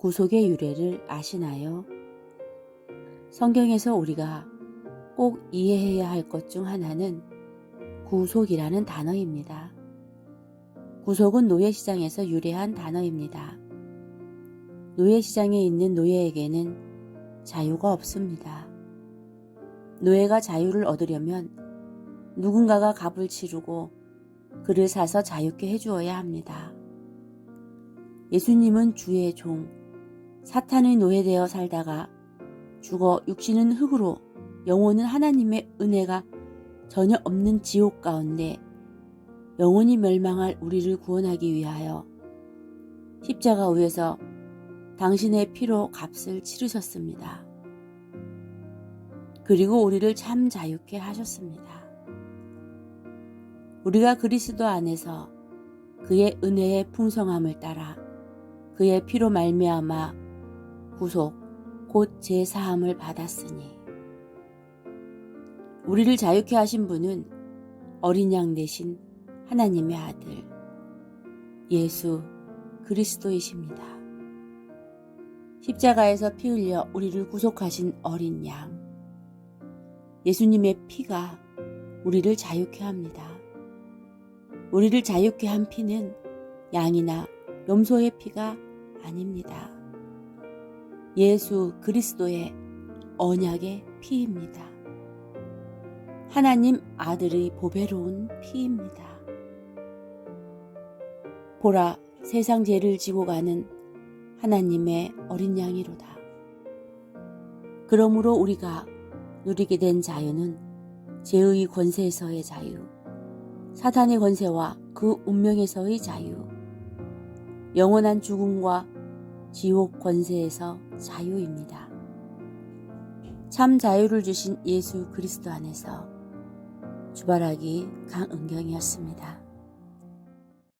구속의 유래를 아시나요? 성경에서 우리가 꼭 이해해야 할 것 중 하나는 구속이라는 단어입니다. 구속은 노예시장에서 유래한 단어입니다. 노예시장에 있는 노예에게는 자유가 없습니다. 노예가 자유를 얻으려면 누군가가 값을 치르고 그를 사서 자유케 해주어야 합니다. 예수님은 주의 종, 사탄의 노예되어 살다가 죽어 육신은 흙으로 영혼은 하나님의 은혜가 전혀 없는 지옥 가운데 영원히 멸망할 우리를 구원하기 위하여 십자가 위에서 당신의 피로 값을 치르셨습니다. 그리고 우리를 참 자유케 하셨습니다. 우리가 그리스도 안에서 그의 은혜의 풍성함을 따라 그의 피로 말미암아 구속 곧 제 사함을 받았으니 우리를 자유케 하신 분은 어린 양 대신 하나님의 아들 예수 그리스도이십니다. 십자가에서 피 흘려 우리를 구속하신 어린 양 예수님의 피가 우리를 자유케 합니다. 우리를 자유케 한 피는 양이나 염소의 피가 아닙니다. 예수 그리스도의 언약의 피입니다. 하나님 아들의 보배로운 피입니다. 보라 세상 죄를 지고 가는 하나님의 어린 양이로다. 그러므로 우리가 누리게 된 자유는 죄의 권세에서의 자유, 사탄의 권세와 그 운명에서의 자유, 영원한 죽음과 지옥 권세에서 자유입니다. 참 자유를 주신 예수 그리스도 안에서 주발하기 강은경이었습니다.